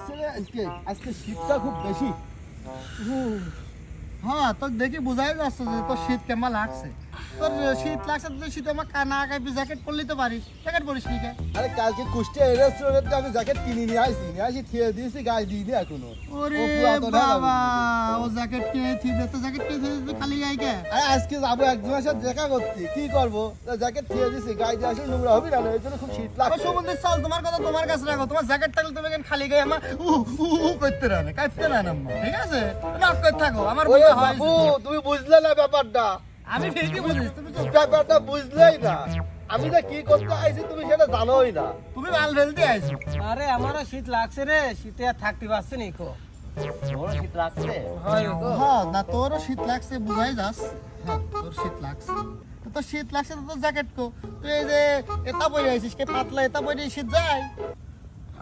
লাগছে রে আজকে আজকে শীতটা খুব বেশি। হ্যাঁ। তোর দেখি বোঝাই যাচ্ছে যে তোর শীত কেমন লাগছে। তোর শীত লাগছে তুই শীত আমার কানা কাপি জ্যাকেট পরলি তো পারিস। জ্যাকেট পরিস নি আরে কালকে কুষ্টিয়া রেস্টুরেন্টে আমি জ্যাকেট কিনে নিয়ে আসি নিয়ে আসি থিয়ে দিয়েছি গায়ে দিইনি এখনও। ওরে ও পুরাতন যাবে। বাবা ও জ্যাকেট কিনে থিবে তো জ্যাকেট কিনে থিবে তুই খালি যাই কে? আরে আজকে যাব একজনের সাথে দেখা করতে কি করব? জ্যাকেট থিয়ে দিয়েছি গায়ে দিয়ে আসলে নোংরা হবে না এই জন্য খুব শীত ও লাগছে। সুমন্দির চল তোমার কথা তোমার কাছে রাখো তোমার জ্যাকেট থাকলে তুমি খালি গায়ে আমার উ উ উ করতে রানে কাটতে রান আম্মা ঠিক আছে? নক করে থাকো আমার হয় তুমি বুঝলে না ব্যাপারটা। আমি ঠিকই বলিস তুমি তো ব্যাপারটা বুঝলেই না। আমি যে কি করতে আইছি তুমি সেটা জানোই না। তুমি মাল ফেলতে আইছো। আরে আমারও শীত লাগছে রে। শীতে আর থাকতে পারছি নি কো। বড় শীত লাগছে? হ্যাঁ না তোরও শীত লাগছে বুঝাই যাস। হ্যাঁ তোর শীত লাগছে। তো তোর শীত লাগছে তো তোর জ্যাকেট কো। তুই এই যে এটা বই আইছিস কে পাতলা এটা বই শীত যায়?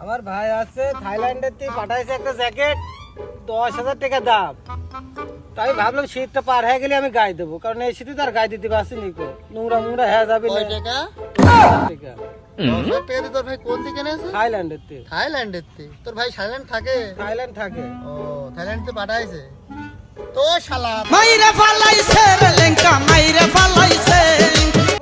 আমার ভাই আছে থাইল্যান্ডের থেকে পাঠাইছে একটা জ্যাকেট দশ হাজার টাকা দাম। তাই ভাবলাম শীতটা পার হয়ে গেলে আমি গায়ে দেবো কারণ এই শীতে তো আর গায়ে দিতে পারছি নি কো। নোংরা মোংরা হয়ে যাবে কয় টাকা? টাকা। দশ টাকা দিয়ে তোর ভাই কোন দিকে এনেছে থাইল্যান্ডের থেকে থাইল্যান্ডের তে। তোর ভাই থাইল্যান্ড থাকে? থাইল্যান্ড থাকে। ও থাইল্যান্ড তে পাঠাইছে? তো শালা। মাইরে ফালাইছে রে লেঙ্কা মাইরে ফালাইছে।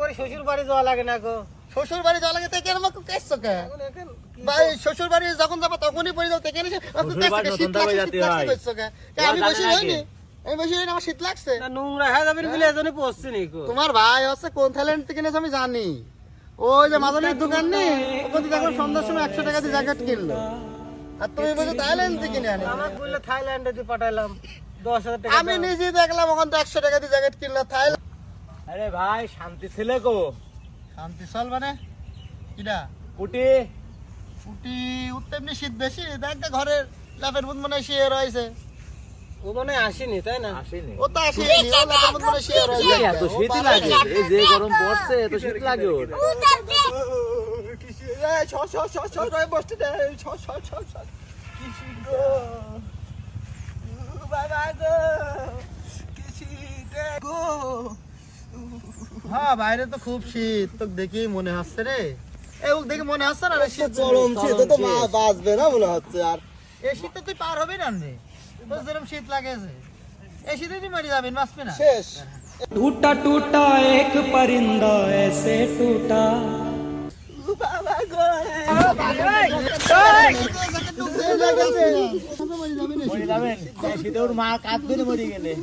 পরে শ্বশুর বাড়ি যাওয়া লাগে না গো শ্বশুর বাড়ি যাওয়া লাগে থেকে আমাকে কেসছো কে? এখন এখন কি ভাই শ্বশুর বাড়ি যখন যাব তখনই পড়ে যাও থেকে এনেছে আমাকে শ্বশুর কে? শীত লাগছে শীত লাগছে হয়। কেসছো কে? কে আমি বসে হইনি নাকি? আমি আমার শীত লাগছে। না নোংরা হয়ে যাবে বলে এজন্য পড়ছি নি তোমার ভাই হচ্ছে কোন থাইল্যান্ড থেকে আমি জানি। ওই যে মাদনের দোকান নেই ওখান দেখো সন্ধ্যার সময় একশো টাকা দিয়ে জ্যাকেট কিনলো। আর তুমি বলছো থাইল্যান্ড থেকে কিনে আনি আমাকে বললে থাইল্যান্ডে দিয়ে দশ হাজার টাকা আমি। নিজে দেখলাম ওখান থেকে একশো টাকা দিয়ে জ্যাকেট কিনলো থাইল্যান্ড আরে ভাই শান্তি ছেলে গো শান্তি চল মানে কিরা কুটি উটি উত্তেমনি শীত বেশি দেখ ঘরের মধ্যে মনে হয় শুয়ে রয়েছে। ও মনে আসেনি তাই না? আসেনি। ও তো আসেনি ও ল্যাপের মধ্যে মনে হয় শুয়ে এত শীত লাগে। এই যে গরম পড়ছে এত শীত লাগে ওর। হ্যাঁ বাইরে তো খুব শীত। তো দেখি মনে হচ্ছে রে। ও দেখে মনে হচ্ছে না রে শীত গরম শীত তো মা বাঁচবে না মনে হচ্ছে আর। এই শীতে তুই পার হবে না রে যেরকম শীত লাগেছে। এই শীতে মারি যাবেন বাঁচবে না। শেষ। টুটা টুটা এক পরিন্দা এসে টুটা। মা কাঁদবে মরে গেলে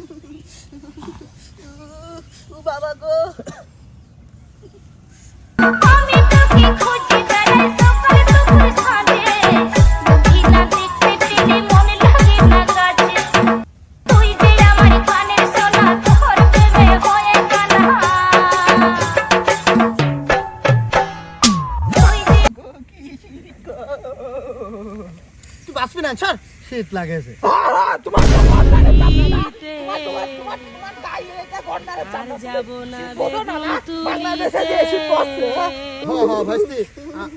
বাবা গো। না ছাড়। শীত লাগেছে। হ্যাঁ, হ্যাঁ,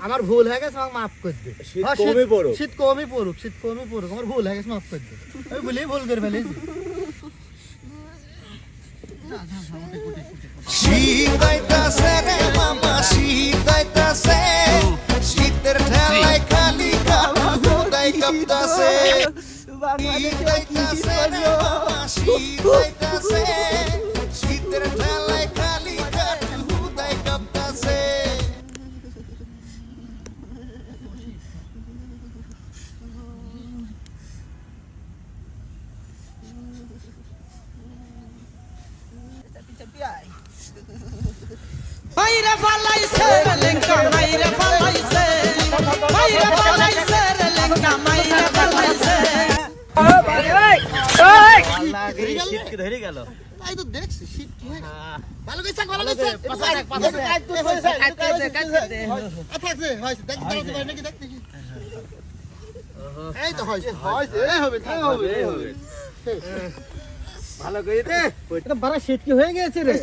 আমার ভুল হয়ে গেছে আমাকে মাফ করে দে শীত হ্যাঁ, কমই পড়ুক। শীত কমই পড়ুক শীত কমই পড়ুক আমার ভুল হয়ে গেছে মাফ করে দে আমি ভুলেই ভুল করে ফেলেছি। শীত কাঁপতাছে শীতের ঠেলায় খালি হুদাই কাঁপতাছে মাইরে ফালাইছে লেঙ্কা মাইরে ধরে গেল তাই তো দেখছি শীত কি হয় ভালো করে ভালো দে। পাশা থাক, একটু পাশা একটু হয়েছে, একটু কাটতে দে, কাটতে দে। আ, থাকছে, হয়েছে। দেখ, দাঁড়াতে পারি নাকি, দেখ দেখি। এই তো হয়েছে, হয়েছে, এই হবে, এই হবে, এই হবে। ভালো দে এটা বড় শীত কি হয়ে গেছে রে